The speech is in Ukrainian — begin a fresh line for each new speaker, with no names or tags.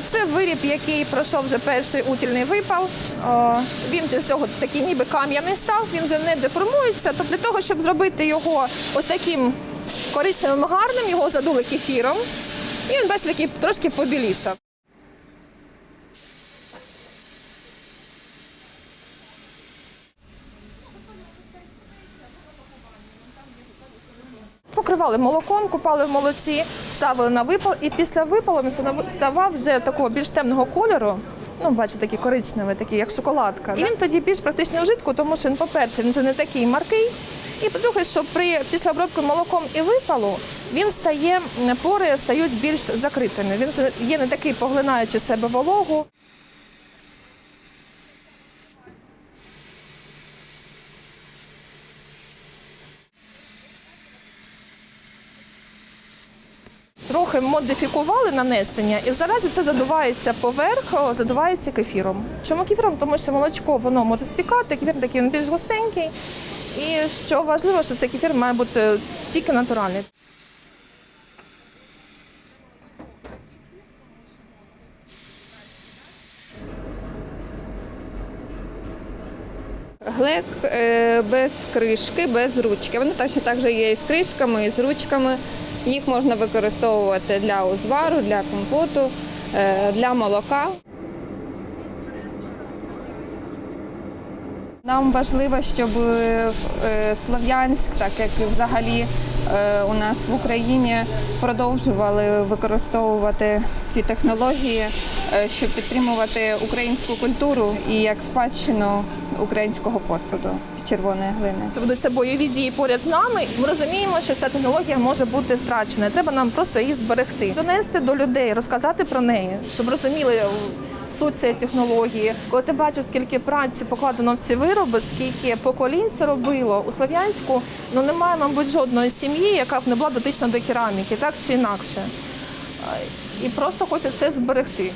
Це виріб, який пройшов вже перший утільний випал. Він з цього такий ніби кам'яний став, він вже не деформується. Тобто для того, щоб зробити його ось таким коричневим гарним, його задули кефіром. І він, бачите, такий трошки побілішав. Покривали молоком, купали в молоці, ставили на випал, і після випалу він ставав вже такого більш темного кольору. Ну, бачите, такий коричневий, такий, як шоколадка. І він тоді більш практичний вжитку, тому що він, по-перше, він вже не такий маркий. І по-друге, що при після обробки молоком і випалу він стає, пори стають більш закритими. Він вже є не такий поглинаючи себе вологу. Трохи модифікували нанесення, і зараз це задувається поверх, задувається кефіром. Чому кефіром? Тому що молочко воно може стікати, кефір такий він більш густенький. І що важливо, що цей кефір має бути тільки натуральний.
Глек е, без кришки, без ручки. Вони точно так же є і з кришками, і з ручками. Їх можна використовувати для узвару, для компоту, е, для молока. Нам важливо, щоб е, Слов'янськ, так як і взагалі е, у нас в Україні, продовжували використовувати ці технології, е, щоб підтримувати українську культуру і як спадщину українського посуду з червоної глини.
Ведуться бойові дії поряд з нами. Ми розуміємо, що ця технологія може бути втрачена. Треба нам просто її зберегти, донести до людей, розказати про неї, щоб розуміли е, суть цієї технології. Коли ти бачиш, скільки праці покладено в ці вироби, скільки поколінь це робило у Слов'янську, ну немає, мабуть, жодної сім'ї, яка б не була дотична до кераміки, так чи інакше. І просто хочеться це зберегти.